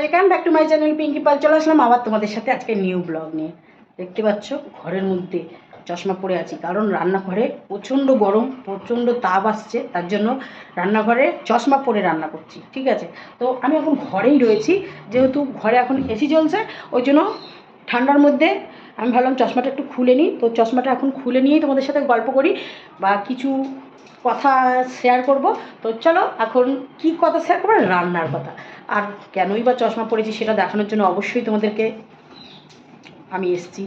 Welcome back to my channel Pinky Pal চলে আসলাম আবার তোমাদের সাথে আজকে নিউ ব্লগ নিয়ে। দেখতে পাচ্ছ, ঘরের মধ্যে চশমা পরে আছি, কারণ রান্নাঘরে প্রচণ্ড গরম, প্রচণ্ড তাপ আসছে, তার জন্য রান্নাঘরে চশমা পরে রান্না করছি, ঠিক আছে? তো আমি এখন ঘরেই রয়েছি, যেহেতু ঘরে এখন এসি চলছে, ওই জন্য ঠান্ডার মধ্যে আমি ভাবলাম চশমাটা একটু খুলে নিই। তো চশমাটা এখন খুলে নিয়েই তোমাদের সাথে গল্প করি বা কিছু কথা শেয়ার করব। তো চলো, এখন কি কথা শেয়ার করব? রান্নার কথা। আর কেনই বা চশমা পরেছি সেটা দেখানোর জন্য অবশ্যই তোমাদেরকে আমি এসছি।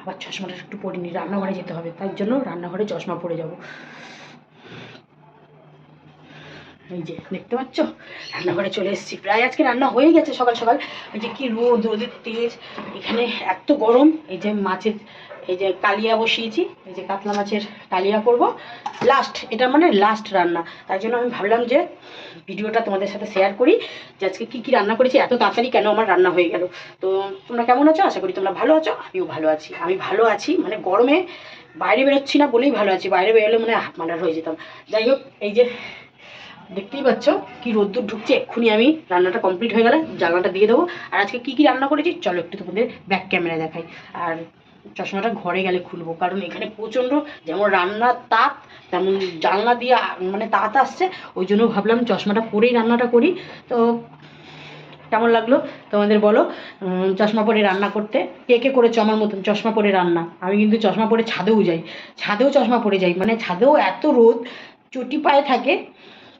আবার চশমাটা একটু পরে নিই। রান্নাঘরে যেতে হবে তার জন্য রান্নাঘরে চশমা পরে যাব। এই যে, দেখতে পাচ্ছ? রান্নাঘরে চলে এসেছি। প্রায় আজকে রান্না হয়ে গেছে সকাল সকাল। এই যে, কি রোদ, রোদের তেজ। এখানে এত গরম। এই যে, মাছের, এই যে, কালিয়া বসিয়েছি। এই যে, কাতলা মাছের কালিয়া করব। লাস্ট এটা মানে লাস্ট রান্না। তাই জন্য আমি ভাবলাম যে, ভিডিওটা তোমাদের সাথে শেয়ার করি যে, আজকে কী কী রান্না করেছি, এত তাড়াতাড়ি কেন আমার রান্না হয়ে গেল? তো, তোমরা কেমন আছো? আশা করি তোমরা ভালো আছো, আমিও ভালো আছি। আমি ভালো আছি মানে গরমে বাইরে বেরোচ্ছি না বলেই ভালো আছি। বাইরে বেরোলে মানে হাফ মার্ডার হয়ে যেতাম। যাই হোক, এই যে দেখতেই পাচ্ছ কি রোদ্দুর ঢুকছে। এক্ষুনি আমি রান্নাটা কমপ্লিট হয়ে গেলে জানলাটা দিয়ে দেবো। আর আজকে কী কী রান্না করেছি? চলো একটু তোমাদের ব্যাক ক্যামেরা দেখাই। আর চশমাটা ঘরে গেলে খুলবো, কারণ এখানে প্রচণ্ড যেমন রান্নার তাপ, তেমন জানলা দিয়ে মানে তাত আসছে, ওই জন্য ভাবলাম চশমাটা পরেই রান্নাটা করি। তো কেমন লাগল তোমাদের বলো? চশমা পরে রান্না করতে। কে কে করেছ আমার মতন চশমা পরে রান্না? আমি কিন্তু চশমা পরে ছাদেও যাই। ছাদেও চশমা পরে যাই। মানে ছাদেও এত রোদ, চটি পায়ে থাকে।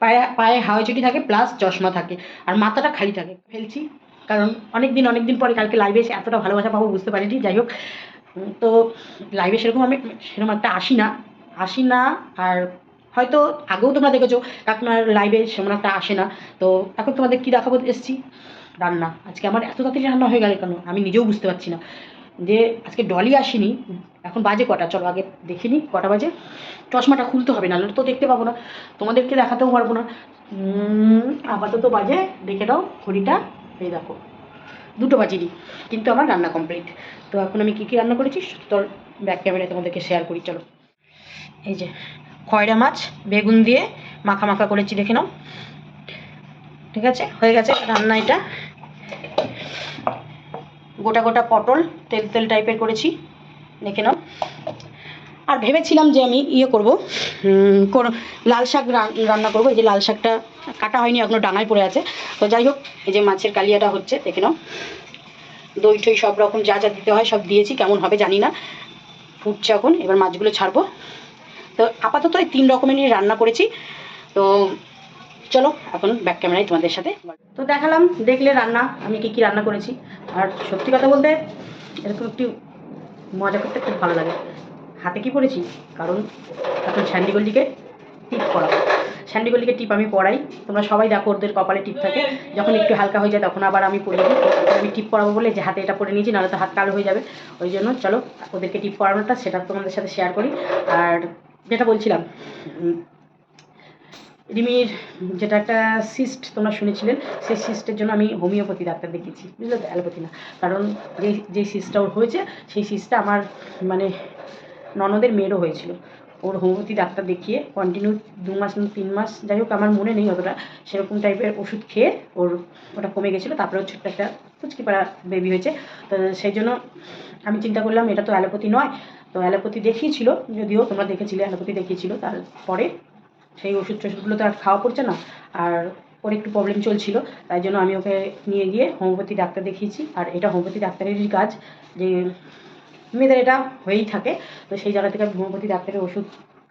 পায়ে পায়ে হাওয়া চটি থাকে প্লাস চশমা থাকে। আর মাথাটা খালি থাকে। ফেলছি, কারণ অনেক দিন অনেক দিন পরে কালকে লাইভে এসে এতটা ভালোবাসা পাবো বুঝতে পারিনি, যাই হোক। তো লাইভে সেরকম আমি সেরকম একটা আসি না। আসি না, আর হয়তো আগেও তোমরা দেখেছ আপনার লাইভে সেমন একটা আসে না। তো এখন তোমাদের কী দেখাবো, এসছি। রান্না। আজকে আমার এত তাড়াতাড়ি রান্না হয়ে গেল কেন? আমি নিজেও বুঝতে পারছি না। যে আজকে ডলি আসেনি, এখন বাজে কটা? চলো আগে দেখিনি কটা বাজে? চশমাটা খুলতে হবে না তো দেখতে পাবো না। তোমাদেরকে দেখাতেও পারব না। আপাতত বাজে, দেখে দাও ঘড়িটা। এই দেখো, দুটো বাজিনি, কিন্তু আমার রান্না কমপ্লিট তো এখন আমি কী কী রান্না করেছি তোর ব্যাক ক্যামেরায় তোমাদেরকে শেয়ার করি, চলো। এই যে, খয়রা মাছ, বেগুন দিয়ে মাখা মাখা করেছি, দেখে নাও। ঠিক আছে? হয়ে গেছে রান্না এটা। গোটা গোটা পটল, তেল তেল টাইপের করেছি, দেখে নাও। আর ভেবেছিলাম যে আমি ইয়ে করব লাল শাক রান্না করব, এই যে লাল শাকটা কাটা হয়নি এখনও ডাঙায় পড়ে আছে। তো যাই হোক, এই যে মাছের কালিয়াটা হচ্ছে, দেখে নাও। দই টই সব রকম যা যা দিতে হয় সব দিয়েছি, কেমন হবে জানি না। ফুটছে এখন, এবার মাছগুলো ছাড়বো। তো আপাতত এই তিন রকমেরই রান্না করেছি। তো চলো, এখন ব্যাক ক্যামেরায় তোমাদের সাথে। তো দেখালাম, দেখলে রান্না, আমি কি কি রান্না করেছি। আর সত্যি কথা বলতে, এরকম একটু মজা করতে খুব ভালো লাগে। হাতে কি পড়েছি? কারণ এখন স্যান্ডিগল্লিকে টিপ করাবো স্যান্ডিগল্লিকে টিপ আমি পড়াই। তোমরা সবাই দেখো, ওদের কপালে টিপ থাকে। যখন একটু হালকা হয়ে যায়, তখন আবার আমি পরিয়ে দিই আমি টিপ পরাবো বলে যে হাতে এটা পরে নিয়েছি, নাহলে তো হাত কালো হয়ে যাবে। ওই জন্য চলো, ওদেরকে টিপ পরানোটা সেটা তোমাদের সাথে শেয়ার করি। আর যেটা বলছিলাম রিমির যেটা একটা সিস্ট তোমরা শুনেছিলেন সেই সিস্টের জন্য আমি হোমিওপ্যাথি ডাক্তার দেখিয়েছি, বুঝলে তো? অ্যালোপ্যাথি না। কারণ যেই যেই সিস্টটা ওর হয়েছে, সেই সিস্টটা আমার মানে ননদের মেয়েরও হয়েছিল। ওর হোমিওপ্যাথি ডাক্তার দেখিয়ে কন্টিনিউ দু মাস তিন মাস, যাই হোক আমার মনে নেই অতটা, সেরকম টাইপের ওষুধ খেয়ে ওর ওটা কমে গেছিল, তারপরে ছোট্ট একটা ফুচকি পাড়া বেবি হয়েছে। তো সেই জন্য আমি চিন্তা করলাম, এটা তো অ্যালোপ্যাথি নয়। তো অ্যালোপ্যাথি দেখিয়েছিল, যদিও তোমরা দেখেছিলে, অ্যালোপ্যাথি দেখিয়েছিল, তারপরে সেই ওষুধ টষুধগুলো তো আর খাওয়া পড়ছে না, আর ওর একটু প্রবলেম চলছিল, তাই জন্য আমি ওকে নিয়ে গিয়ে হোমিওপ্যাথি ডাক্তার দেখিয়েছি, আর এটা হোমিওপ্যাথি ডাক্তারেরই কাজ, যে মেয়েদের এটা হয়েই থাকে, তো সেই জায়গা থেকে আমি হোমিওপ্যাথি ডাক্তারের ওষুধ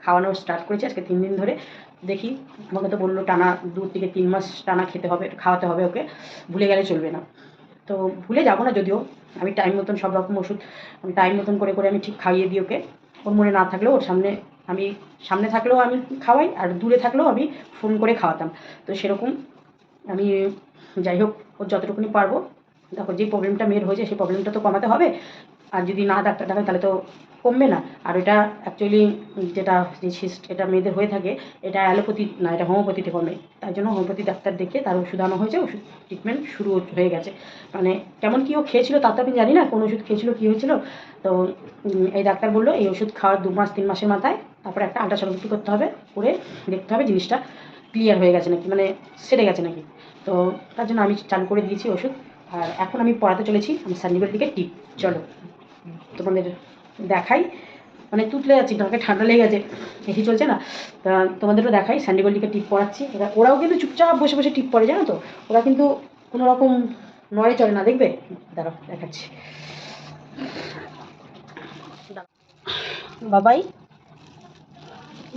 খাওয়ানো স্টার্ট করেছি আজকে তিন দিন ধরে, দেখি, আমাকে তো বলল টানা দু থেকে তিন মাস টানা খেতে হবে, খাওয়াতে হবে ওকে, ভুলে গেলে চলবে না, তো ভুলে যাব না যদিও, আমি টাইম মতন সব রকম ওষুধ টাইম মতন করে করে আমি ঠিক খাইয়ে দিই ওকে, ওর মনে না থাকলেও ওর সামনে আমি সামনে থাকলেও আমি খাওয়াই আর দূরে থাকলেও আমি ফোন করে খাওয়াতাম। তো সেরকম আমি যাই হোক ওর যতটুকুনি পারব, দেখো যে প্রবলেমটা মেয়ের হয়েছে, সেই প্রবলেমটা তো কমাতে হবে। আর যদি না ডাক্তার দেখায়, তাহলে তো কমবে না। আর এটা অ্যাকচুয়ালি যেটা যে সিস্ট এটা মেয়েদের হয়ে থাকে, এটা অ্যালোপ্যাথি না, এটা হোমিওপ্যাথিতে কমে। তাই জন্য হোমিওপ্যাথি ডাক্তার দেখে তার ওষুধ আনা হয়েছে, ওষুধ ট্রিটমেন্ট শুরু হয়ে গেছে। মানে কেমন কী ও খেয়েছিল তা তো আমি জানি না, কোন ওষুধ খেয়েছিল, কী হয়েছিল। তো এই ডাক্তার বলল, এই ওষুধ খাওয়ার দু মাস, তিন মাসের মাথায় তারপরে একটা আল্ট্রাসোনোগ্রাফি করতে হবে, করে দেখতে হবে জিনিসটা ক্লিয়ার হয়ে গেছে নাকি মানে সেরে গেছে নাকি। তো তার জন্য আমি চালু করে দিয়েছি ওষুধ। আর এখন আমি পড়াতে চলেছি আমার সান্নিবের দিকে টিপ, চলো। তোমাদের দেখাই। মানে তুতলে যাচ্ছি নাকে ঠান্ডা লেগে গেছে এসি চলছে না? তা তোমাদেরও দেখাই স্যান্ডিগোল্ডিকে টিপ পড়াচ্ছি। এরা, ওরাও কিন্তু চুপচাপ বসে বসে টিপ পড়ে, জানো তো? ওরা কিন্তু কোনো রকম নড়ে চলে না, দেখবে? দাঁড়াও, দেখাচ্ছি। বাবাই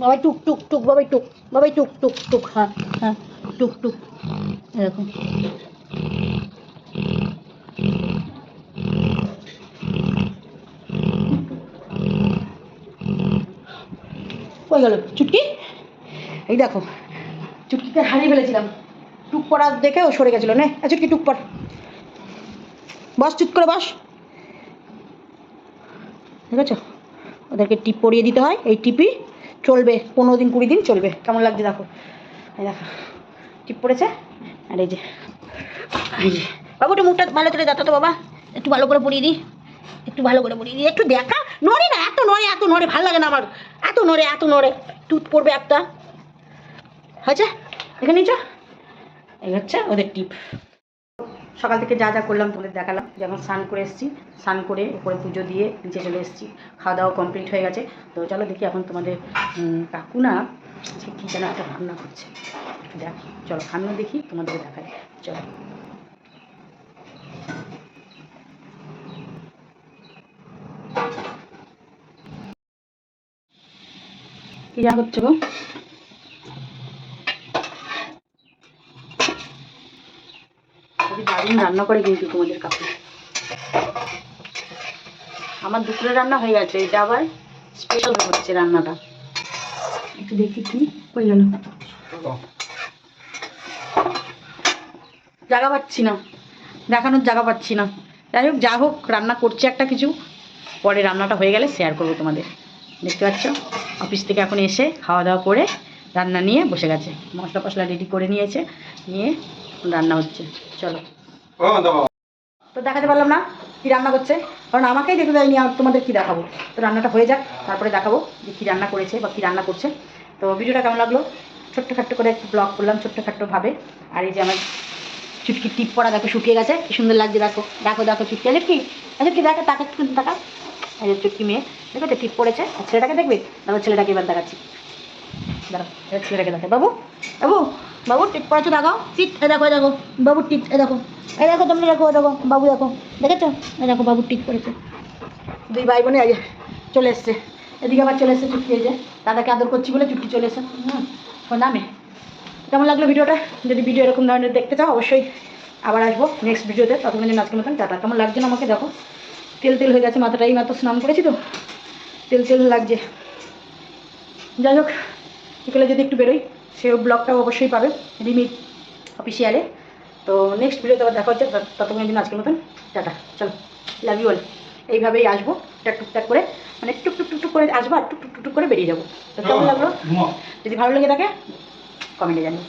বাবাই টুক টুক টুক, বাবাই টুক বাবাই টুক টুক টুক হ্যাঁ হ্যাঁ টুক টুক, এরকম। গেল। চুটকি? এই দেখো চুটকিকে হারিয়ে ফেলেছিলাম। টুক পড়া দেখে ও সরে গেছিল, নে চুটকি টুক পড়। বস, চুট করে বস। ঠিক আছে? ওদেরকে টিপ পরিয়ে দিতে হয়, এই টিপই। চলবে, পনেরো দিন, কুড়ি দিন চলবে। কেমন লাগছে দেখো? এই দেখো, টিপ পড়েছে? আর এই যে বাবু, একটু মুখটা ভালো করে দাও তো বাবা। একটু ভালো করে পরিয়ে দিই। একটু ভালো করে পরিয়ে দিই। একটু দেখা। নড়ে না, এত নড়ে এত নড়ে, ভালো লাগে না আমার। এত নড়ে এত নড়ে। টুথ পড়বে একটা। হয়েছে? এখানে নিচে এই হচ্ছে ওদের টিপ। সকাল থেকে যা যা করলাম তোমাদের দেখালাম। যেমন স্নান করে এসেছি স্নান করে উপরে পুজো দিয়ে নিচে চলে এসেছি। খাওয়া দাওয়া কমপ্লিট হয়ে গেছে। তো চলো দেখি এখন তোমাদের উম, কাকু না সে কী যেন একটা রান্না করছে। দেখি চলো আমিও দেখি তোমাদের দেখাই। চলো। কি যা হচ্ছে গো? দারুণ রান্না করে কিন্তু তোমাদের কাকু আমার দুপুরে রান্না হয়ে গেছে, এটা আবার স্পেশাল হচ্ছে রান্নাটা। একটু দেখি কি হয়ে গেল জায়গা পাচ্ছি না, দেখানোর জায়গা পাচ্ছি না। যাই হোক, যা হোক, রান্না করছে একটা কিছু। পরে রান্নাটা হয়ে গেলে শেয়ার করব তোমাদের। দেখতে পাচ্ছ? অফিস থেকে এখন এসে খাওয়া দাওয়া করে রান্না নিয়ে বসে গেছে। মশলা ফসলা রেডি করে নিয়েছে, নিয়ে রান্না হচ্ছে। চলো। তো দেখাতে পারলাম না কি রান্না করছে। কারণ আমাকেই দেখতে দেয়নি তোমাদের কি দেখাবো। তো রান্নাটা হয়ে যাক, তারপরে দেখাবো যে কী রান্না করেছে বা রান্না করছে। তো ভিডিওটা কেমন লাগল? করে একটু ব্লগ করলাম আর এই যে আমার চুটকি টিপ পড়া দেখো শুকিয়ে গেছে, কি সুন্দর লাগছে, দেখো। দেখো দেখো চুটকি। আছে কি? আছে কি দেখো? তাকে একটু টাকা এই চুটকি মেয়ে, দেখো তো টিপ পড়েছে। ছেলেটাকে দেখবে? দেখো, ছেলেটাকে এবার দেখাচ্ছি। দাঁড়াও ছেলেটাকে দেখো বাবু বাবু বাবু, টিপ পড়েছে দেখো। টিপ এ দেখো দেখো। বাবুর টিপ, এ দেখো। এ দেখো, তোমরা দেখো দেখো। বাবু, দেখো। দেখেছ? এই দেখো বাবুর টিপ পড়েছে দুই ভাই বোনে আগে চলে এসছে। এদিকে আবার চলে এসছে চুটকি এই যে। দাদাকে আদর করছি বলে চুটকি চলে এসে হুম নামে কেমন লাগল ভিডিওটা? যদি ভিডিও এরকম ধরনের দেখতে চাও, অবশ্যই আবার আসব নেক্সট ভিডিওতে। ততক্ষণ জন্য আজকের মতন টাটা। কেমন লাগছে না আমাকে দেখো। তেল তেল হয়ে গেছে, মাথাটা এই মাত্র স্নান করেছি তো। তেল তেল লাগছে। যাই হোক বিকেলে যদি একটু বেরোই। সেও ব্লগটাও অবশ্যই পাবে রিমি অফিসিয়ালে তো নেক্সট ভিডিওতে আবার দেখা হচ্ছে ততক্ষণ ততক্ষণের জন্য আজকের মতন। টাটা চলো লাভ ইউ অল এইভাবেই আসব টুকটাক টুকটাক করে মানে টুক টুক টুক টুক করে আসব আর টুক টুক টুক টুক করে বেরিয়ে যাব। তো কেমন লাগল? যদি ভালো লেগে থাকে কমেন্টে জানিও।